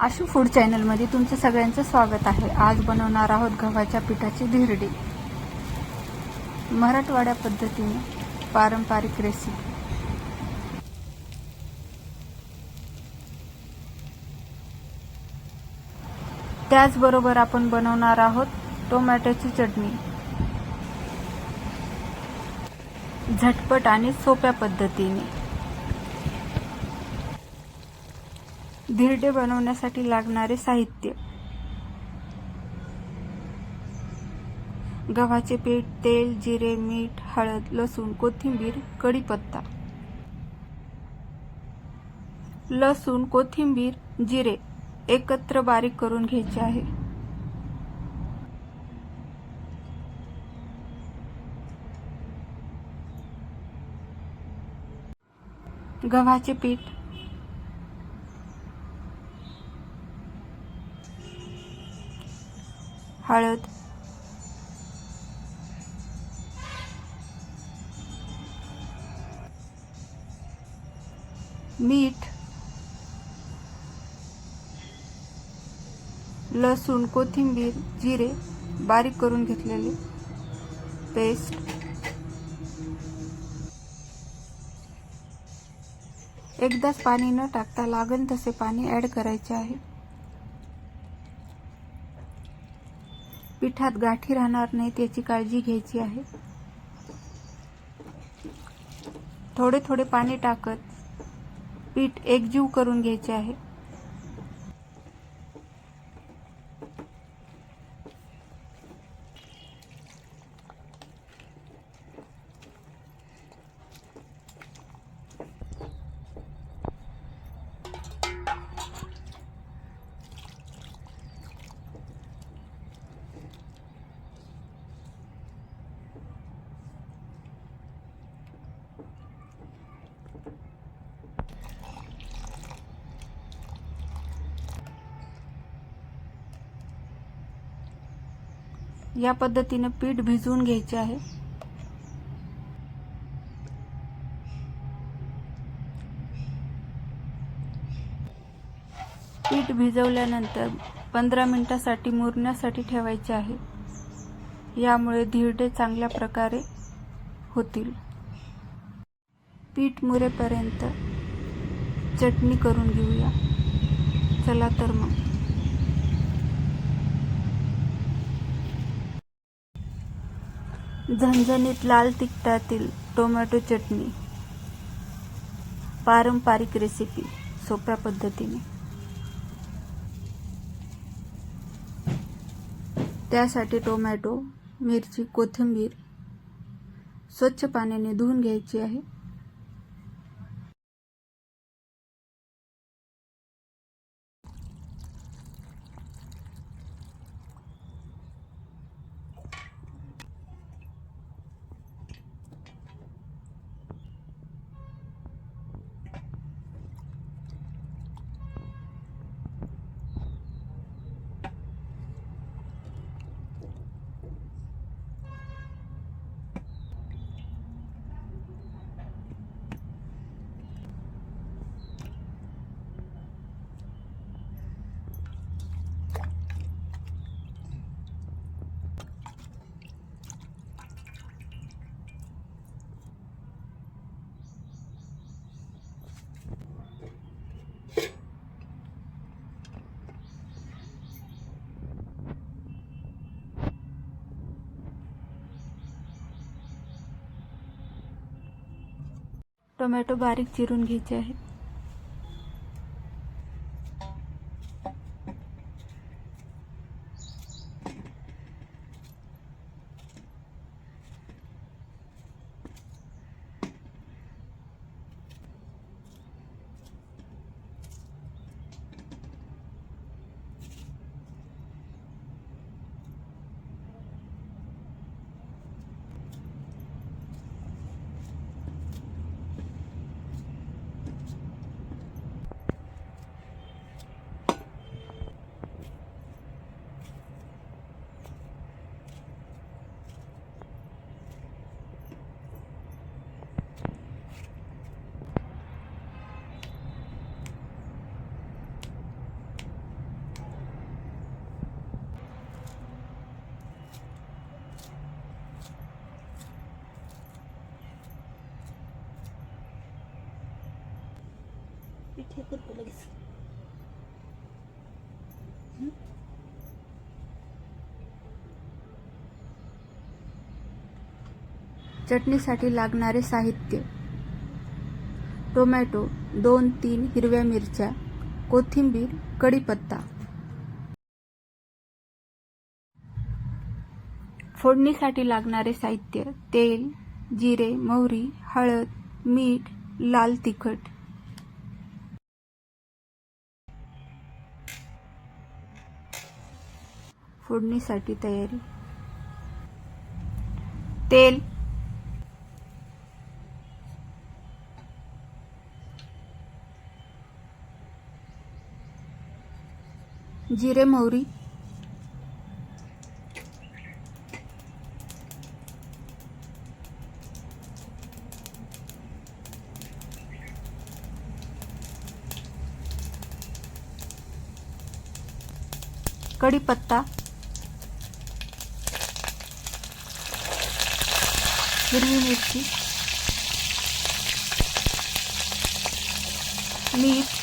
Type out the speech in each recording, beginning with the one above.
Ashu food चॅनलमध्ये तुमचं सगळ्यांचं स्वागत आहे. आज बनवणार आहोत गव्हाच्या पिठाची धिरडी. मराठवाड्या पद्धतीने पारंपरिक रेसिपी त्याचबरोबर आपण बनवणार आहोत टोमॅटोची चटणी. झटपट आणि सोप्या पद्धतीने. धिरडे बनवण्यासाठी लागणारे साहित्य. गव्हाचे पीठ तेल जिरे मीठ हळद लसूण कोथिंबीर कढीपत्ता. लसूण कोथिंबीर जिरे एकत्र बारीक करून घ्यायचे आहे. गव्हाचे पीठ हळद. मीठ. लसूण कोथिंबीर जिरे बारीक करून घेतलेले. पेस्ट. एकदाच पाणी न टाकता लागेल तसे पाणी ॲड करायचे आहे. पिठात गाठी राहणार नाहीत याची काळजी घ्यायची आहे. थोडे थोडे पाणी टाकत पीठ एकजीव करून घ्यायचे आहे. या पद्धतीने पीठ भिजवून घ्यायचे आहे. पीठ भिजवल्यानंतर पंधरा मिनिटासाठी मुरण्यासाठी ठेवायचे आहे. यामुळे धिरडे चांगल्या प्रकारे होतील. पीठ मुरेपर्यंत चटणी करून घेऊया. चला तर मग. झणझणीत लाल तिखटातील टोमॅटो चटणी. पारंपरिक रेसिपी सोप्या पद्धतीने. त्यासाठी टोमॅटो मिरची कोथिंबीर स्वच्छ पाण्याने धुवून घ्यायची आहे. टोमॅटो बारीक चिरून घ्यायचे आहेत. हे करतो लगेच चटणीसाठी लागणारे साहित्य. टोमॅटो दोन तीन हिरव्या मिरच्या कोथिंबीर कढीपत्ता. फोडणीसाठी लागणारे साहित्य तेल जिरे मोहरी हळद मीठ लाल तिखट. फोडणीसाठी तयारी. तेल. जिरे मोहरी. कढीपत्ता. हिरवी मिरची. मीठ.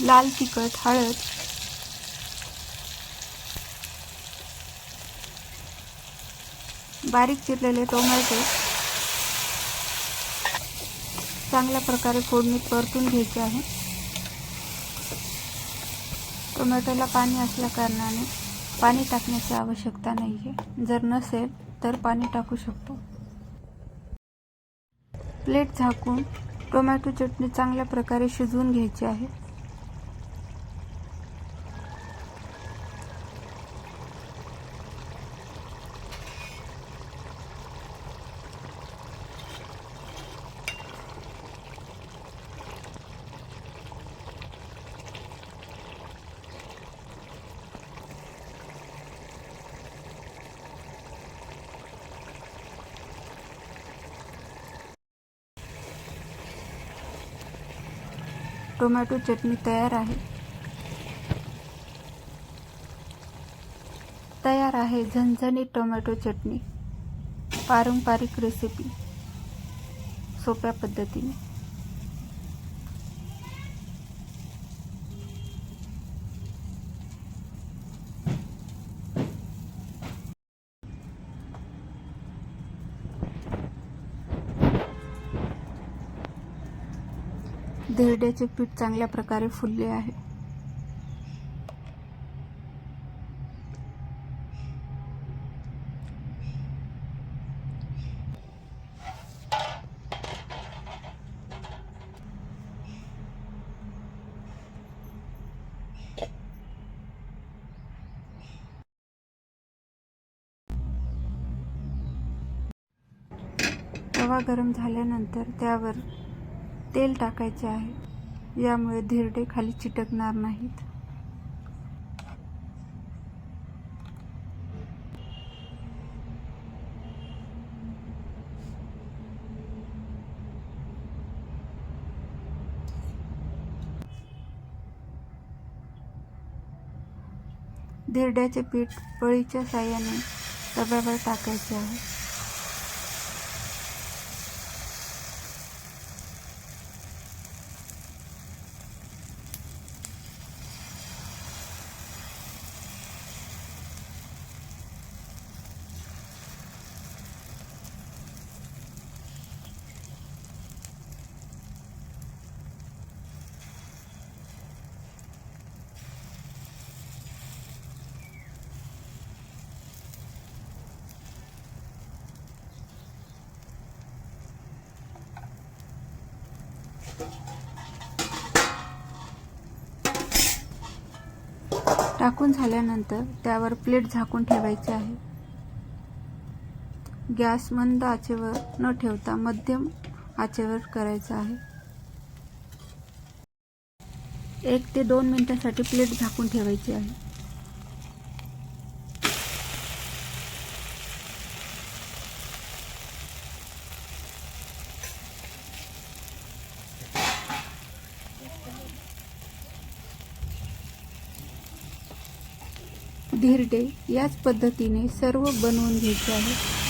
लाल तिखट हळद. बारीक चिरलेले टोमॅटो. चांगल्या प्रकारे फोडणी परतून घ्यायचे आहे. टोमॅटोला पाणी असल्या कारणाने पाणी टाकण्याची आवश्यकता नाही आहे जर नसेल तर पाणी टाकू शकतो. प्लेट झाकून टोमॅटो चटणी चांगल्या प्रकारे शिजवून घ्यायची आहे. टोमॅटो चटणी तयार आहे. तयार आहे झणझणीत टोमॅटो चटणी. पारंपरिक रेसिपी सोप्या पद्धतीने. धिरड्याचे पीठ चांगल्या प्रकारे फुलले आहे. तवा गरम झाल्यानंतर त्यावर तेल टाकायचे आहे. यामुळे धिरडे खाली चिटकणार नाहीत. धिरड्याचे पीठ पळीच्या साह्याने तव्यावर टाकायचे आहे. टाकून झाल्यानंतर त्यावर प्लेट झाकून ठेवायची आहे. गॅस मंद आचेवर न ठेवता मध्यम आचेवर करायचा आहे. एक ते दोन मिनिटांसाठी प्लेट झाकून ठेवायची आहे. धिरडे याच पद्धतीने सर्व बनवून घ्यायचे आहे.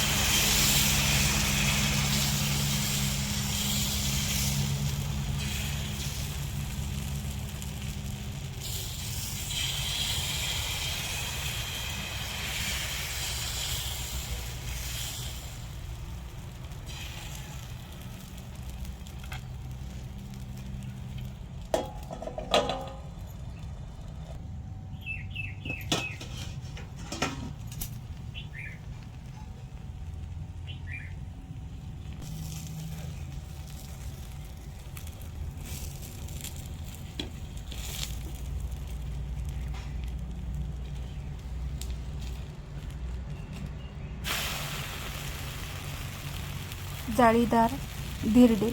जाळीदार धिरडे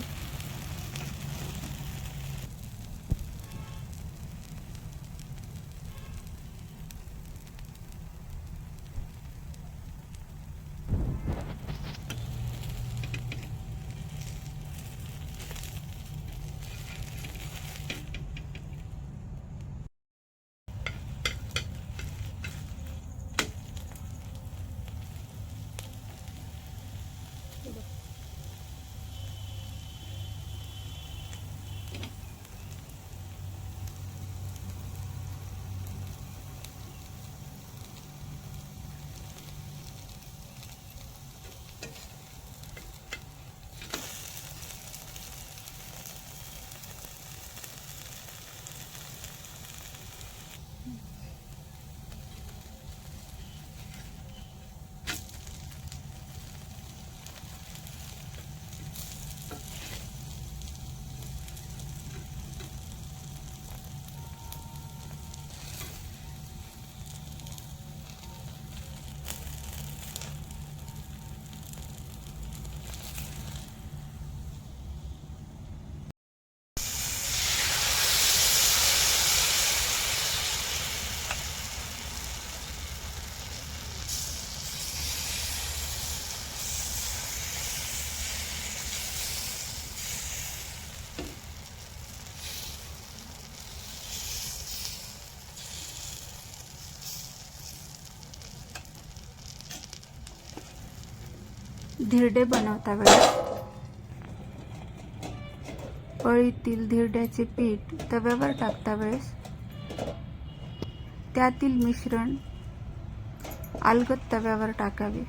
Mm-hmm. धिरडे बनवता वेळेस पळीतील धिरड्याचे पीठ तव्यावर टाकता वेळेस त्यातील मिश्रण अलगद तव्यावर टाकावे.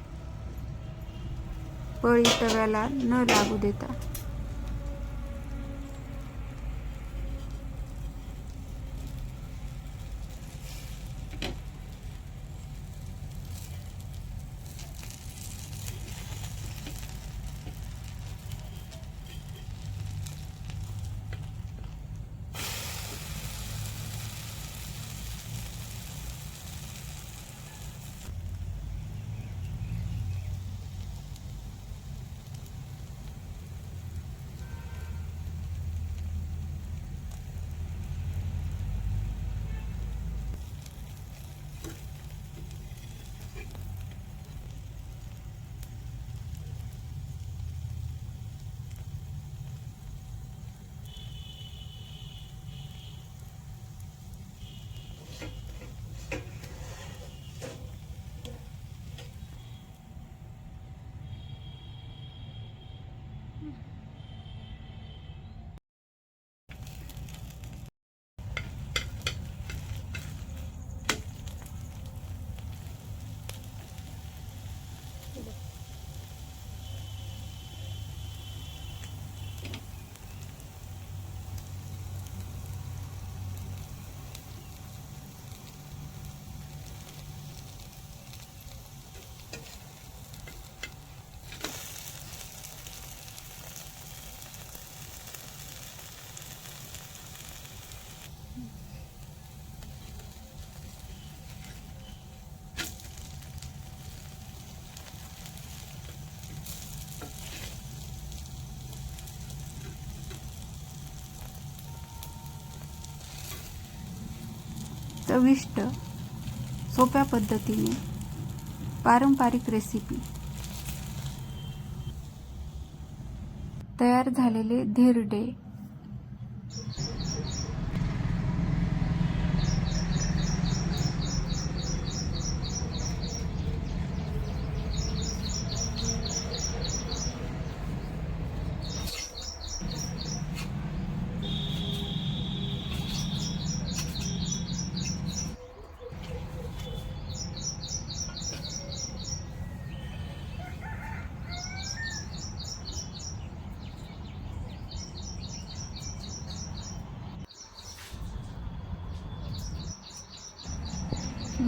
पळी तव्याला न लागू देता. चविष्ट सोप्या पद्धतीने पारंपरिक रेसिपी तयार झालेले धिरडे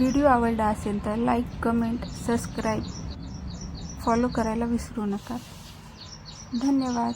व्हिडिओ आवडला असेल तर लाईक कमेंट सबस्क्राईब फॉलो करायला विसरू नका. धन्यवाद.